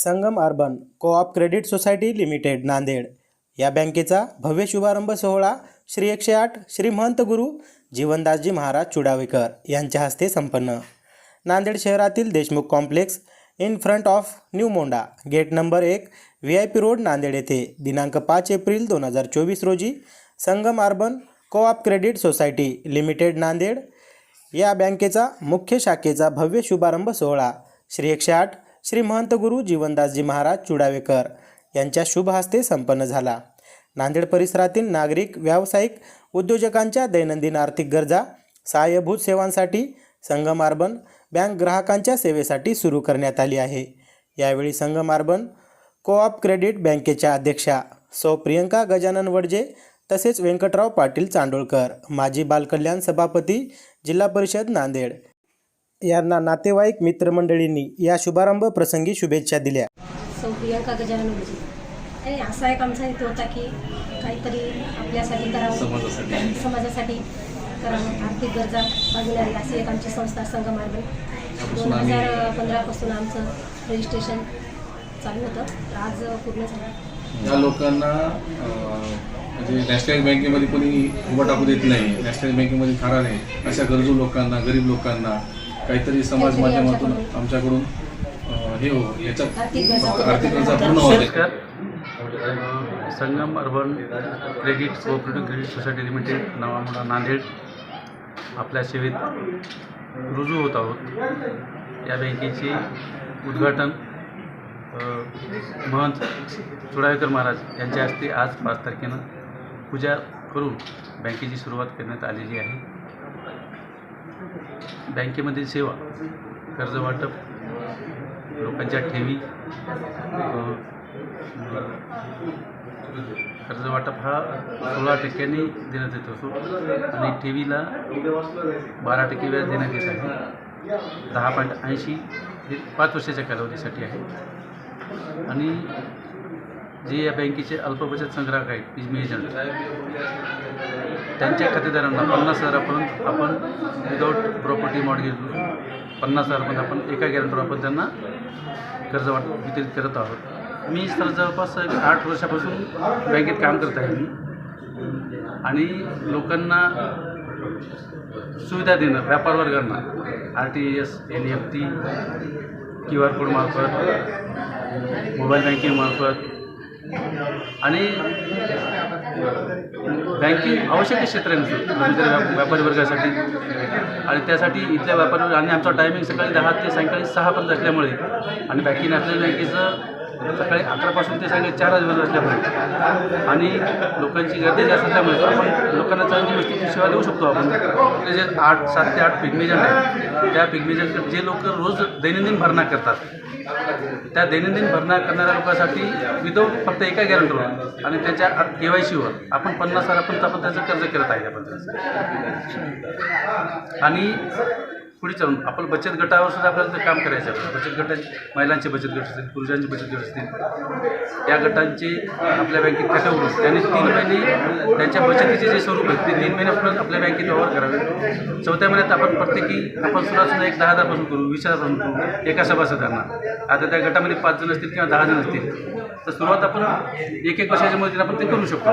Sangam urban co-op credit society limited Nanded. या बँकेचा भव्य शुभारंभ सोहळा श्री एकशे आठ श्रीमंत गुरु जीवनदासजी महाराज चुडावेकर यांच्या हस्ते संपन्न. नांदेड शहरातील Deshmukh complex in front of new Monda gate number एक V I P road Nanded येथे दिनांक पाच एप्रिल दोन हजार चोवीस रोजी Sangam urban co-op credit society limited Nanded. या बँकेचा मुख्य शाखेचा भव्य शुभारंभ सोहळा श्री एकशे आठ श्री महंत गुरु जीवनदासजी महाराज चुडावेकर यांच्या शुभ हस्ते संपन्न झाला. नांदेड परिसरातील नागरिक व्यावसायिक उद्योजकांच्या दैनंदिन आर्थिक गरजा सहाय्यभूत सेवांसाठी संगम अर्बन बँक ग्राहकांच्या सेवेसाठी सुरू करण्यात आली आहे. यावेळी संगम अर्बन कोऑप क्रेडिट बँकेच्या अध्यक्षा सौ प्रियंका गजानन वडजे तसेच व्यंकटराव पाटील चांडोळकर माजी बालकल्याण सभापती जिल्हा परिषद नांदेड. यांना नातेवाईक मित्रमंडळींनी या शुभारंभ प्रसंगी शुभेच्छा दिल्या. सौ प्रियंका गजानन असा एक आमचा हेतू होता की काहीतरी आपल्यासाठी करावं. समाजासाठी. समाजासाठी करावं. आर्थिक गरजा भागविणारी अशी एक आमची संस्था संगम अर्बन दोन हजार पंधरापासून आमचं रजिस्ट्रेशन चालू होतं. तर आज पूर्ण झालं. या लोकांना म्हणजे नॅशनल बँकेमध्ये कोणी उभा टाकू देत नाही. नॅशनल बँकेमध्ये खारा नाही. अशा गरजू लोकांना गरीब लोकांना काहीतरी समाज माध्यमातून आमच्याकडून. हे हो याच्यात आर्थिक गरजा पूर्ण होते Sangam urban credit cooperative credit society limited नावामुळा Nanded आपल्या सेवेत रुजू होत आहोत. या बँकेचे उद्घाटन महंत चुडावेकर महाराज यांच्या हस्ते आज पाच तारखेनं पूजा करून बँकेची सुरुवात करण्यात आलेली आहे. बँकेमधील सेवा कर्ज वाटप लोकांच्या ठेवी कर्जवाटप कर्ज वाटप हा सोळा टक्क्यांनी देण्यात येत असतो. आणि ठेवीला बारा टक्के व्याज देण्यात येत आहे. दहा पॉईंट ऐंशी हे पाच वर्षाच्या कालावधीसाठी आहे. आणि जे या बँकेचे अल्पबचत संग्राहक आहेत पिजमी एजंट त्यांच्या खातेदारांना पन्नास हजारापर्यंत आपण विदाऊट प्रॉपर्टी मॉडगेज पन्नास हजारपर्यंत आपण एका गॅरंटर आपण त्यांना कर्ज वाटप वितरित करत आहोत. मी तर जवळपास आठ वर्षापासून बँकेत काम करत आहे मी. आणि लोकांना सुविधा देणं व्यापार वर्गांना R T S N F T Q R कोडमार्फत mobile बँकिंगमार्फत आणि बँकिंग आवश्यक क्षेत्र आहे व्यापारी वर्गासाठी. आणि त्यासाठी इथल्या व्यापारी आणि आमचा टायमिंग सकाळी दहा ते सायंकाळी सहापर्यंत असल्यामुळे आणि बँकिंग नॅशनल बँकेचं सकाळी अकरापासून ते सायंकाळी चार हजार असल्यामुळे. आणि लोकांची गर्दी जास्त असल्यामुळे आपण लोकांना चांगली वस्तूची सेवा देऊ शकतो आपण. ते जे आठ सात ते आठ पिग्मेजंट आहेत त्या पिग्मेजंट जे लोक रोज दैनंदिन भरणा करतात त्या दैनंदिन भरणा करणाऱ्या लोकांसाठी विदाऊट फक्त एका गॅरंटीवर आणि त्याच्या के वाय सीवर आपण पन्नास हजार आपण त्याचं कर्ज करत आहे आपण त्याचं. आणि पुढे चालून आपण बचत गटावर सुद्धा आपल्याला काम करायचं आहे. बचत गटाचे महिलांचे बचत गट असतील पुरुषांचे बचत गट असतील या गटांचे आपल्या बँकेत खाते उघडून. त्यांनी तीन महिने त्यांच्या बचतीचे जे स्वरूप आहे ते तीन महिने महिन्यापर्यंत आपल्या बँकेत व्यवहार करावे. चौथ्या महिन्यात आपण प्रत्येकी आपण सुद्धा सुद्धा एक दहा हजारपासून करू वीस हजारपासून करू एका सभासदांना आता त्या गटामध्ये पाच जण असतील किंवा दहा जण असतील. तर सुरुवात आपण एक एक वर्षाच्या मदतीने आपण ते करू शकतो.